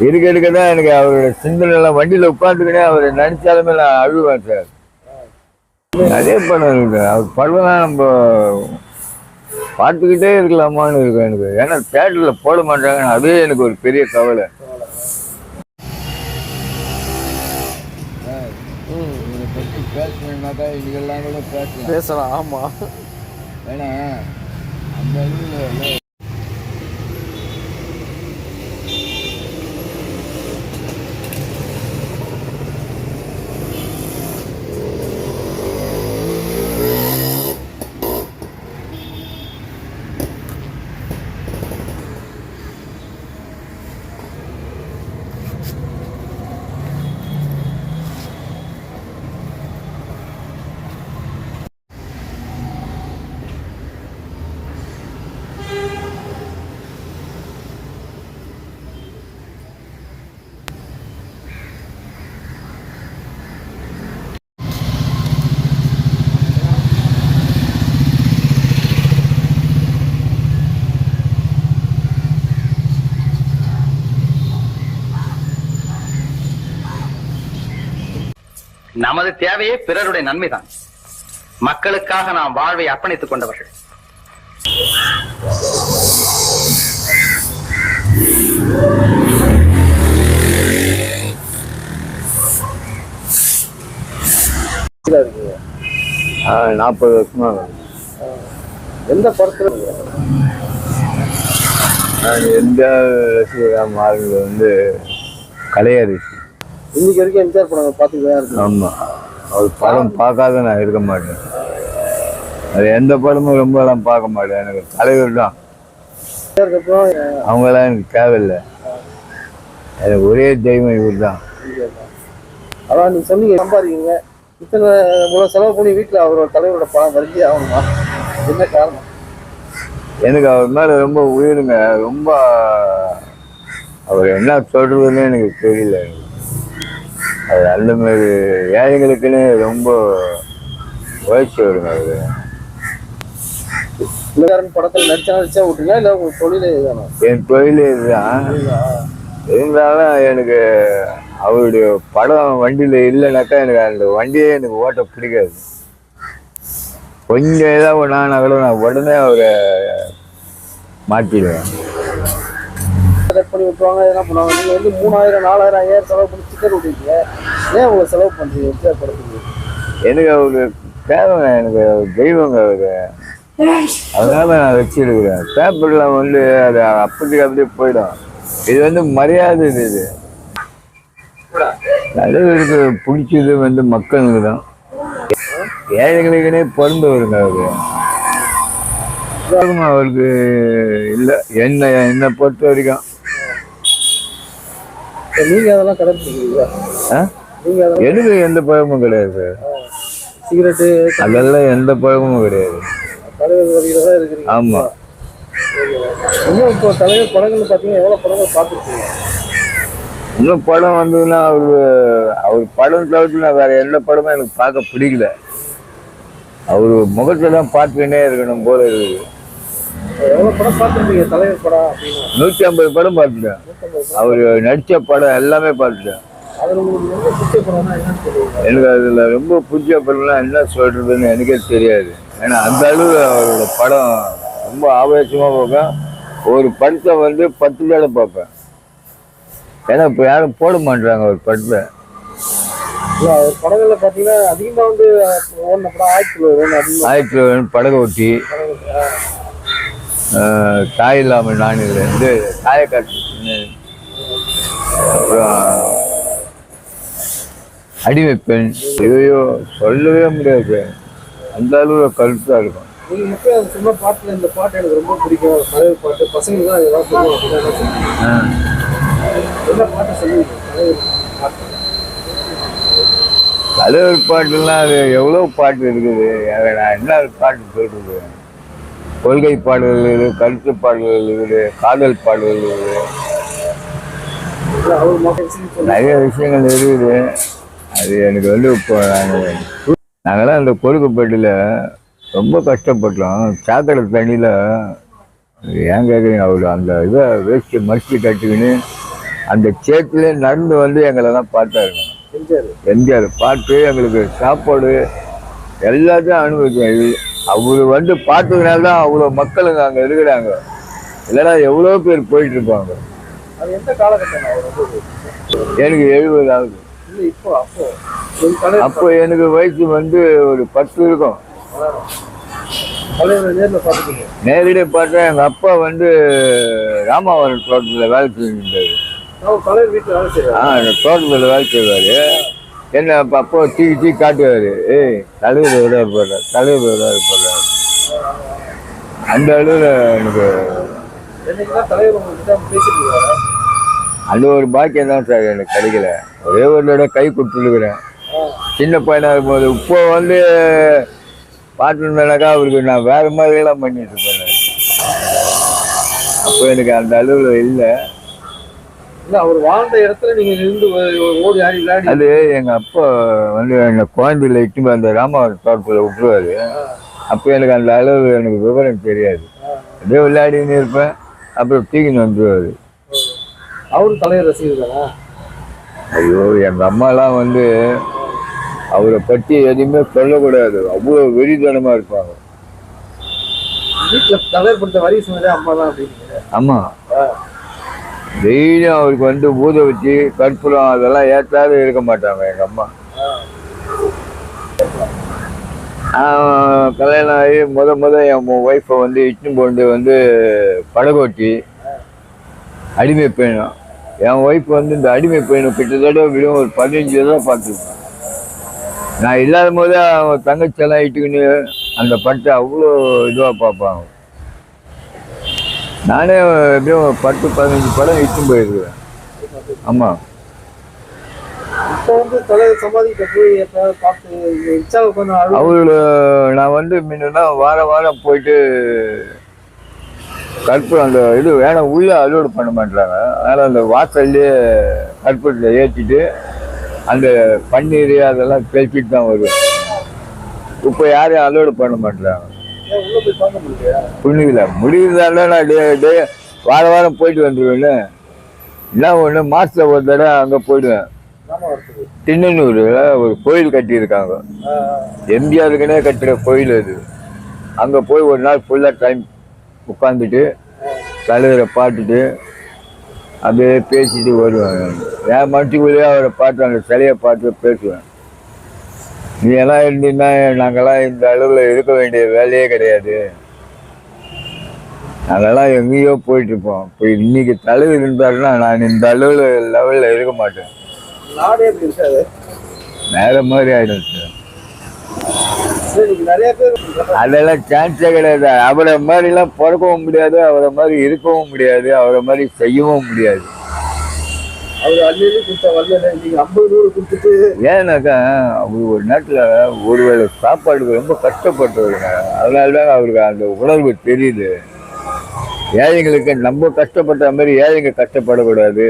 இருக்க இருக்க தான் எனக்கு அவரோட சிந்தனைலாம் வண்டியில் உட்காந்துக்கினே அவர் நினைச்சாலுமே நான் அழுவேன் சார். நிறைய படம் இருக்கு அவர் படம்லாம் நம்ம பார்த்துக்கிட்டே இருக்கலாமான்னு இருக்கும் எனக்கு. ஏன்னா தேட்டரில் போட மாட்டாங்க அதுவே எனக்கு ஒரு பெரிய கவலை. பேசணுன்னாக்கா இதுக்கெல்லாம் கூட பேசலாம் பேசலாம் ஆமா. ஏன்னா அந்த நமது தேவையே பிறருடைய நன்மைதான். மக்களுக்காக நாம் வாழ்வை அர்ப்பணித்துக் கொண்டவர்கள். ஆ நாற்பது வருஷமா. எந்த படத்துல நான் எந்த ரசிகராக வந்து கலையரசி. இன்னைக்கு வரைக்கும் எம்ஜிஆர் படம் பார்த்துட்டு தான் இருக்கு ஆமாம் அவர் படம் பார்க்காத நான் இருக்க மாட்டேன். அது எந்த படமும் ரொம்பலாம் பார்க்க மாட்டேன். எனக்கு தலைவர் தான். அவங்களாம் எனக்கு தேவையில்லை. எனக்கு ஒரே தெய்வம் இவர் தான். அதான் நீங்க சொன்னீங்க சம்பாதிக்கீங்க இத்தனை இவ்வளவு செலவு பண்ணி வீட்டுல அவரோட தலைவரோட படம் வரைஞ்சி ஆகணுமா? என்ன காரணம்? எனக்கு அவர் மேலே ரொம்ப உயிருங்க. ரொம்ப அவர் என்ன சொல்றதுன்னு எனக்கு தெரியல. அவர் அந்த மாதிரி ஏழைகளுக்குன்னு ரொம்ப உழைச்சி வருங்க அவர் பிள்ளையாரன் படத்துல நடிச்சா நடிச்சா விட்டுருங்க இல்ல உங்க தொழிலே இதுதானா? என் தொழில் இதுதான். இருந்தாலும் எனக்கு அவருடைய படம் வண்டியில் இல்லைனாக்கா எனக்கு அந்த வண்டியே எனக்கு ஓட்ட பிடிக்காது. கொஞ்சம் ஏதாவது ஒன்றா கூட நான் உடனே அவரை மாற்றிடுவேன் செலக்ட் பண்ணி விட்டுருவாங்க. என்ன பண்ணுவாங்க. நீங்கள் வந்து மூணாயிரம் நாலாயிரம் ஐயாயிரம் செலவு பண்ணி ஸ்டிக்கர் விட்டுருக்கீங்க. ஏன் உங்களை செலவு பண்ணுறீங்க எம்ஜிஆர் படத்துக்கு எனக்கு அவருக்கு தேவைங்க. எனக்கு தெய்வங்க அவர். அதனால நான் வச்சிருக்கிறேன் பேப்பரில் வந்து அது அப்படி அப்படியே போயிடும். இது வந்து மரியாதை இது இது. தலைவருக்கு பிடிச்சது வந்து மக்களுக்கு தான். ஏழைகளுக்குனே பிறந்தவருங்க அவரு. அவருக்கு இல்லை. என்ன என்னை பொறுத்த வரைக்கும். நீங்க அதெல்லாம் அதெல்லாம் எனக்கு எந்த பழமும் கிடையாது சிகரெட்டு அதெல்லாம் எந்த பழமும் கிடையாது. தலைவர் தான் இருக்கிறீங்க. ஆமா. இன்னும் இப்போ தலைவர் படங்கள் பாத்தீங்கன்னா எவ்வளவு படங்கள் பார்த்துருக்கீங்க? இன்னும் படம் வந்ததுன்னா அவரு அவர் படம் தவிர்த்து நான் வேற எந்த படமும் எனக்கு பார்க்க பிடிக்கல. அவர் முகத்தை தான் பார்த்துக்கிட்டே இருக்கணும் போல இருக்குது. நூற்றி ஐம்பது படம் பார்த்துட்டேன். அவர் நடித்த படம் எல்லாமே பார்த்துட்டேன். எனக்கு அதில் ரொம்ப பிடிச்ச படம்னா என்ன சொல்றதுன்னு எனக்கே தெரியாது. ஏன்னா அந்த அளவு அவரோட படம் ரொம்ப ஆவேசமாக பார்ப்பேன். ஒரு படத்தை வந்து பத்து தடவை பார்ப்பேன். ஏன்னா இப்போ யாரும் போட மாட்டாங்க ஒரு படத்தை. படங்கள்ல பாத்தீங்கன்னா அதிகமா வந்து ஆயிரத்தி படகை ஒட்டி ஆஹ், தாய் இல்லாமல் நான் இதில் வந்து தாயக்காட்டு அப்புறம் அடிமை பெண் ஐயோ சொல்லவே முடியாது அந்த அளவு கருத்தாக இருக்கும். நீங்க முக்கிய சொன்ன பாட்டுல இந்த பாட்டு எனக்கு ரொம்ப பிடிக்கும். தலைவர் பாட்டு. பசங்களுக்கு தான் இதெல்லாம் சொல்லுவோம் என்ன பாட்டு சொல்லுவீங்க? தலைவர் பாட்டு. தலைவர் பாட்டுலாம் அது எவ்வளோ பாட்டு இருக்குது? நான் என்ன பாட்டு சொல்றது? கொள்கை பாடல்கள் இருக்குது கருத்து பாடல்கள் இருக்குது காதல் பாடல்கள் இருக்குது. நிறைய விஷயங்கள் இருக்குது. அது எனக்கு வந்து இப்போ நாங்கள் நாங்களாம் அந்த கொழுக்குப்பேட்டில் ரொம்ப கஷ்டப்பட்டோம். சாக்கடை தண்ணியில் ஏன் கேட்குறீங்க அவர் அந்த இதை வேஸ்ட்டு மடிச்சு கட்டிக்கின்னு அந்த சேத்துல நடந்து வந்து எங்களெல்லாம் பார்த்தாருங்க எம்ஜிஆர். பார்த்து எங்களுக்கு சாப்பாடு எல்லாத்தையும் அனுபவிச்சோம். அவரு வந்து பார்த்ததுனால தான் அவ்வளோ மக்களுங்க அங்கே இருக்கிறாங்க. இல்லைன்னா எவ்வளோ பேர் போயிட்டு இருப்பாங்க. எனக்கு எழுபது ஆகுது. அப்போ. எனக்கு வயசு வந்து ஒரு பத்து இருக்கும். நேரடியாக பார்த்தா எங்கள் அப்பா வந்து ராமாவரம் தோட்டத்தில் வேலை செஞ்சுருந்தாரு. ஆ தோட்டத்தில் வேலை செய்வார். என்ன அப்போ அப்போ தீ தீ காட்டுவார். ஏய் தலைவர் விட போடுறார் தலைவர் விட போடுறாரு அந்த அளவில் எனக்கு அந்த ஒரு பாக்கியம் தான் சார் எனக்கு கிடைக்கல. ஒரே ஒரு தடவை கை கொடுத்துருக்குறேன். சின்ன பையனாக இருக்கும்போது இப்போ வந்து பார்த்துருந்தேனாக்கா அவருக்கு நான் வேறு மாதிரியெல்லாம் பண்ணிட்டு இருப்பேன் அப்போ எனக்கு அந்த அளவில் இல்லை. அவர் வாழ்ந்த இடத்துல நீங்க இருந்து ஓடி ஆடி அது எங்கள் அப்பா வந்து என்னை குழந்தையில இட்டு அந்த ராமாவரம் தோட்டத்தில் விட்டுருவாரு. அப்போ எனக்கு அந்த அளவு எனக்கு விவரம் தெரியாது. அப்படியே விளையாடின்னு இருப்பேன். அப்புறம் தூக்கின்னு வந்துடுவார் அவரும் தலைவர் ரசிகர் தானே ஐயோ எங்கள் அம்மாலாம் வந்து அவரை பற்றி எதுவுமே சொல்லக்கூடாது. அவ்வளோ வெறித்தனமாக இருப்பாங்க. வீட்டில் தலைவர் கொடுத்த வரி சொன்னதே அம்மா தான் அப்படின்னு ஆமாம் டெய்லியும் அவருக்கு வந்து ஊத வச்சு கற்பூரம் அதெல்லாம் ஏற்றாத இருக்க மாட்டாங்க எங்கள் அம்மா. கல்யாணம் ஆகி முத முத என் ஒய்ஃபை வந்து இட்டுன்னு கொண்டு வந்து படகோட்டி அடிமை பயணம் என் ஒய்ஃப் வந்து இந்த அடிமை பயணம் கிட்டத்தட்ட விடும் ஒரு பதினஞ்சு தான் பார்த்துருக்கேன் நான் இல்லாத போதே அவன் தங்கச்செல்லாம் இட்டுக்கின்னு அந்த பட்டை அவ்வளோ இதுவாக பார்ப்பாங்க. நானே எப்படியும் பத்து பதினஞ்சு படம் இட்டுன்னு போயிருக்கிறேன். ஆமாம் அவரு நான் வந்து முன்னா வாரம் வாரம் போயிட்டு கற்பூரம் அந்த இது வேணும் உள்ள அலோடு பண்ண மாட்டாங்க அதனால் அந்த வாசல்லையே கற்பூரத்தில் ஏற்றிட்டு அந்த பன்னீர் அதெல்லாம் பேசிட்டு தான் வருவேன். இப்போ யாரையும் அலோடு பண்ண மாட்டாங்க ஏன் உள்ள போய் புண்ணியல முடியுதால நான் டே டே வாரம் வாரம் போயிட்டு வந்துடுவேன்னு என்ன ஒன்று மாதத்தில் ஒரு தடவை அங்கே போயிடுவேன். திண்ணனூரில் ஒரு கோயில் கட்டியிருக்காங்க. எம்ஜிஆருக்குனே கட்டுற கோயில் அது. அங்கே போய் ஒரு நாள் ஃபுல்லாக டைம் உட்காந்துட்டு தலைவரை பார்த்துட்டு அப்படியே பேசிட்டு வருவேன். என் மனசுக்குள்ளேயே அவரை பார்த்து அந்த சிலையை பார்த்து பேசுவேன். நீ எல்லாம் இருந்தீங்கன்னா நாங்கெல்லாம் இந்த அளவில் இருக்க வேண்டிய வேலையே கிடையாது. நாங்கெல்லாம் எங்கேயோ போயிட்டு இருப்போம் இப்போ இன்னைக்கு தலைவர் இருந்தாருன்னா நான் இந்த அளவில் லெவலில் இருக்க மாட்டேன். வேற மாதிரி ஆயிடும் சார். அதெல்லாம் சான்ஸே கிடையாது. அவரை மாதிரிலாம் பிறக்கவும் முடியாது அவரை மாதிரி இருக்கவும் முடியாது அவரை மாதிரி செய்யவும் முடியாது. அவர் அள்ளி கொடுத்த வரல நீங்க ஐம்பது நூறு கொடுத்துட்டு ஏன்னாக்கா அவர் ஒரு நேரத்தில் ஒருவேளை சாப்பாடுக்கு ரொம்ப கஷ்டப்பட்டவருங்க. அதனால தான் அவருக்கு அந்த உணர்வு தெரியுது. ஏழைங்களுக்கு நம்ம கஷ்டப்பட்ட மாதிரி ஏழைங்க கஷ்டப்படக்கூடாது.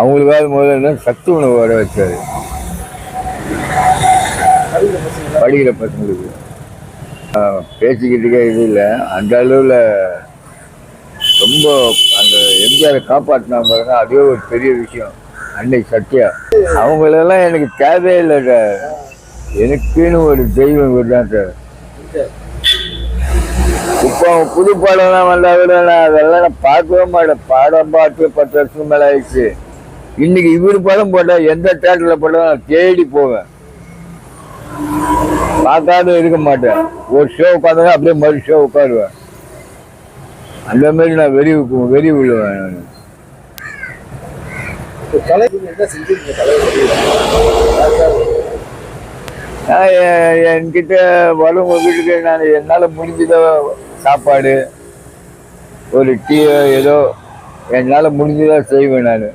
அவங்களுக்காக முதல்ல சத்து உணவு வர வச்சாரு. படிக்கிற பசங்களுக்கு. பேசிக்கிட்டுக்கே இது இல்லை. அந்த அளவில் ரொம்ப அந்த எம்ஜிஆரை காப்பாற்றினா பாருங்க அதே ஒரு பெரிய விஷயம். அன்னை சத்யா. அவங்களெல்லாம் எனக்கு தேவையே இல்லை சார். எனக்குன்னு ஒரு தெய்வம் இவர் தான் சார். இப்போ புது பாடம்லாம் வந்தா கூட நான் அதெல்லாம் நான் பார்க்கவே மாட்டேன். பாடம் பார்த்து பத்து வருஷம் மேலே ஆயிடுச்சு. இன்னைக்கு இவர் படம் போட்டால் எந்த தேட்டரில் போட்டாலும் நான் தேடி போவேன். பார்க்காத இருக்க மாட்டேன். ஒரு ஷோ உட்காந்தா அப்படியே மறு ஷோ உட்காருவேன். அந்த மாதிரி நான் வெறி வெறி விழுவேன். நான் என்- என்கிட்ட வரவங்க வீட்டுக்கு நான் என்னால் முடிஞ்சத சாப்பாடு ஒரு டீயோ ஏதோ என்னால் முடிஞ்சதா செய்வேன் நான்.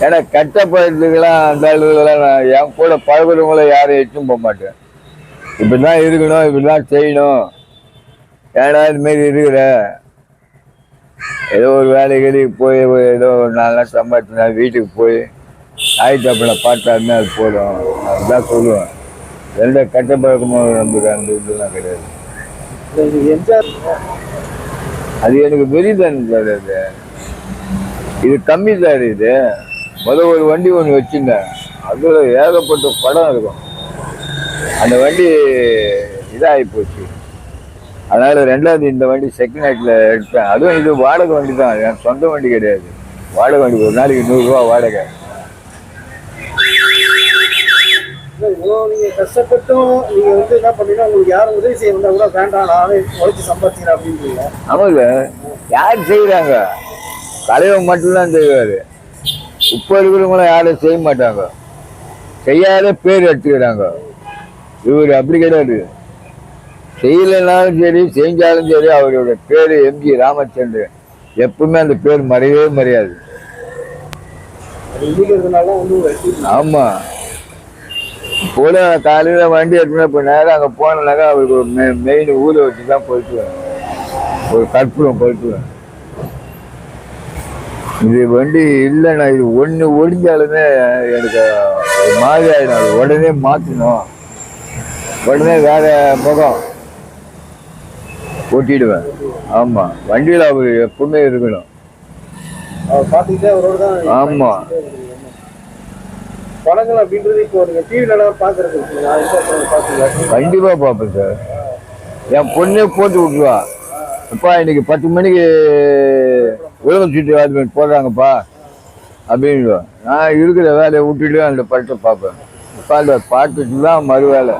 ஏன்னா கட்டப்படுறதுக்கெல்லாம் அந்த அளவுலாம் நான் என் கூட பழகுறவங்கள யாரையும் எட்டும் போக மாட்டேன். இப்படி தான் இருக்கணும் இப்படி தான் செய்யணும். ஏடா இதுமாரி இருக்கிற? ஏதோ ஒரு வேலைகளி போய் ஏதோ ஒரு நாலு நாள் சம்பாதிச்சுனா வீட்டுக்கு போய் ஆயிட்டு அப்படி பார்த்தாருன்னா அது போதும். அதுதான் சொல்லுவேன். எந்த கட்ட பழக்கமும் நமக்கு அந்த இதெல்லாம் கிடையாது. அது எனக்கு பெரியதான் சார் அது இது கம்மி சார் இது. முதல் ஒரு வண்டி ஒன்று வச்சுருந்தேன். அதில் ஏகப்பட்ட படம் இருக்கும். அந்த வண்டி இதாகி போச்சு. அதனால் ரெண்டாவது இந்த வண்டி செகண்ட் ஹேண்டில் எடுத்தேன். அதுவும் இது வாடகை வண்டி தான். என் சொந்த வண்டி கிடையாது. வாடகை வண்டி ஒரு நாளைக்கு நூறுரூவா வாடகை. கஷ்டப்பட்டும் நீங்க வந்து என்ன பண்ணீங்கன்னா உங்களுக்கு யாரும் உதவி செய்ய வந்தா கூட வேண்டாம் நானே உழைச்சி சம்பாதிக்கிறேன் அப்படின்றீங்க. ஆமாங்க. யார் செய்கிறாங்க தலைவன் மட்டும்தான் செய்வார். இப்போ இருக்கிறவங்களும் யாரும் செய்ய மாட்டாங்க. செய்யாத பேர் எடுத்துக்கிறாங்க. இவர் அப்படி கிடையாது. செய்யலைனாலும் சரி செஞ்சாலும் சரி அவரோட பேர் எம்ஜி ராமச்சந்திரன். எப்பவுமே அந்த பேர் மறையவே மறையாது. ஆமா. ஆமாம் கூட காலையில் வண்டி எடுத்துனா இப்போ நேரம் அங்கே போனனாக்கா அவருக்கு ஒரு மெ மெயின் ஊரை வச்சு தான் போயிட்டு வரேன். ஒரு கற்பூரம் போயிட்டு வரேன். இது வண்டி இல்லைண்ணா இது ஒன்று ஒடிஞ்சாலுமே எனக்கு ஒரு மாதிரி ஆகிடும் அது உடனே மாற்றணும் உடனே வேற முகம். ஓட்டிடுவேன் ஆமாம் வண்டியில் அவர் எப்பவுமே இருக்கணும். அவர் பார்த்துக்கிட்டே அவரோட தான் ஆமா. படங்கள் அப்படின்றது இப்போ நீங்க டிவில பாக்குறது இருக்குங்க அது பாத்தீங்களா கண்டிப்பா பார்ப்பேன் சார். என் பொண்ணே போட்டு விட்டுருவா. அப்பா இன்னைக்கு பத்து மணிக்கு உலகம் சுற்றி வாட்ச்மேன் போடுறாங்கப்பா அப்படின்னு நான் இருக்கிற வேலையை விட்டுட்டு அந்த படத்தை பார்ப்பேன் அப்பா அந்த பாட்டுக்கு தான் மறு வேலை.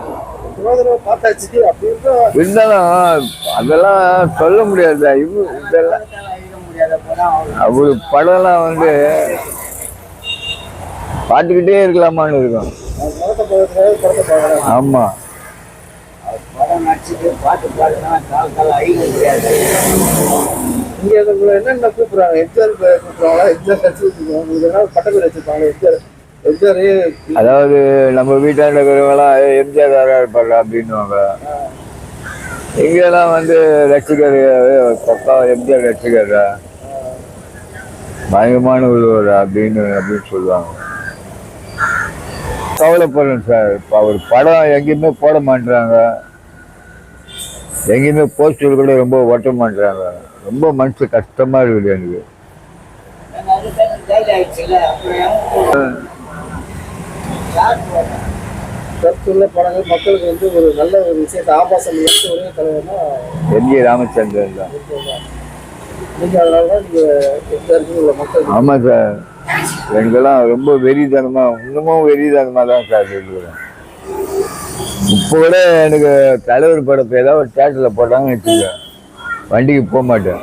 இருந்தாலும் அதெல்லாம் சொல்ல முடியாது இதெல்லாம் அவரு படம்லாம் வந்து பார்த்துக்கிட்டே இருக்கலாமான்னு இருக்கும். ஆமா. இங்க என்னென்ன கூப்பிடுறாங்க? பேர் கூப்பிடுறாங்களா? எம்ஜிஆர் கட்சி வச்சுருக்கோம் உங்களுக்கு என்ன பட்ட அதாவது நம்ம வீட்டாண்ட இருக்கிறவங்களாம் "ஏய், எம்ஜிஆர் யாரா இருப்பாரு அப்படின்னுவாங்க. இங்கெல்லாம் வந்து ரசிகர் பக்கா எம்ஜிஆர் ரசிகர் பயங்கரமான உள்ளவர் அப்படின்னு அப்படின்னு சொல்லுவாங்க. கவலைப்படுறேன் சார். இப்போ அவர் படம் எங்கேயுமே போட மாட்டுறாங்க. எங்கேயுமே போஸ்டர் கூட ரொம்ப ஒட்ட மாட்டுறாங்க. ரொம்ப மனசு கஷ்டமா இருக்குது எனக்கு. கருத்துள்ள படங்கள் மக்களுக்கு வந்து ஒரு நல்ல ஒரு விஷயத்தை ஆபாசம் எடுத்து ஒரே தலைவர்னா எம்ஜி ராமச்சந்திரன் தான். நீங்க அதனால தான் நீங்க எம்ஜிஆருக்கு உள்ள மக்கள். ஆமாம் சார். எனக்கெல்லாம் ரொம்ப வெறித்தனமா இன்னமும் வெறித்தனமா தான் சார் இருக்கிறேன் இப்போ கூட எனக்கு தலைவர் படத்தை ஏதாவது ஒரு தேட்டரில் போட்டாங்கன்னு வச்சுக்க வண்டிக்கு போக மாட்டேன்.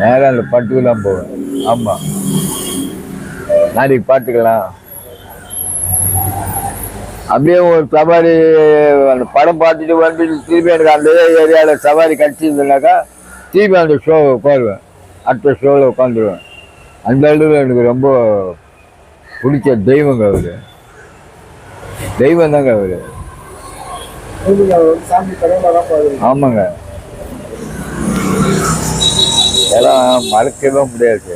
நேராக அந்த பட்டுக்கு தான் போவேன். ஆமாம் நாளைக்கு பார்த்துக்கலாம். அப்படியே ஒரு சவாரி அந்த படம் பார்த்துட்டு வந்து திரும்பி எனக்கு அந்த ஏரியாவில் சவாரி கிடச்சிருந்தனாக்கா திரும்பி அந்த ஷோவை உட்காருவேன் அடுத்த ஷோவில் உட்காந்துருவேன். அந்த அளவுக்கு எனக்கு ரொம்ப பிடிச்ச தெய்வங்க அவர். தெய்வம் தாங்க அவர். சாமி தான் ஆமாங்க. இதெல்லாம் மறக்கவே முடியாது.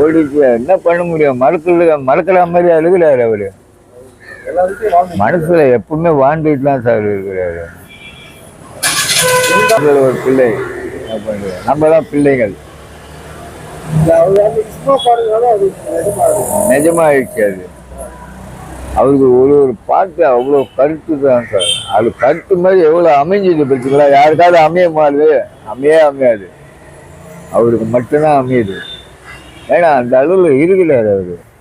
ஓடிச்சு என்ன பண்ண முடியும்? மறக்கல மறக்கிற மாதிரி அழுகிறாரு அவரு. மனசுல எப்பவுமே வாழ்ந்துட்டு தான் சார் இருக்கிறாரு. ஒரு பிள்ளை? நம்ம தான் பிள்ளைகள். நிஜமாயிடுச்சு. அது. அவருக்கு ஒரு ஒரு பாட்டு அவ்வளோ கருத்து தான் சார். அது கருத்து மாதிரி எவ்வளோ அமைஞ்சது பார்த்தீங்களா யாருக்காவது அமைய மாறுது அமையே அமையாது. அவருக்கு மட்டும்தான் அமையுது. ஏன்னா அந்த அளவில் இருக்கிறார் அவர்.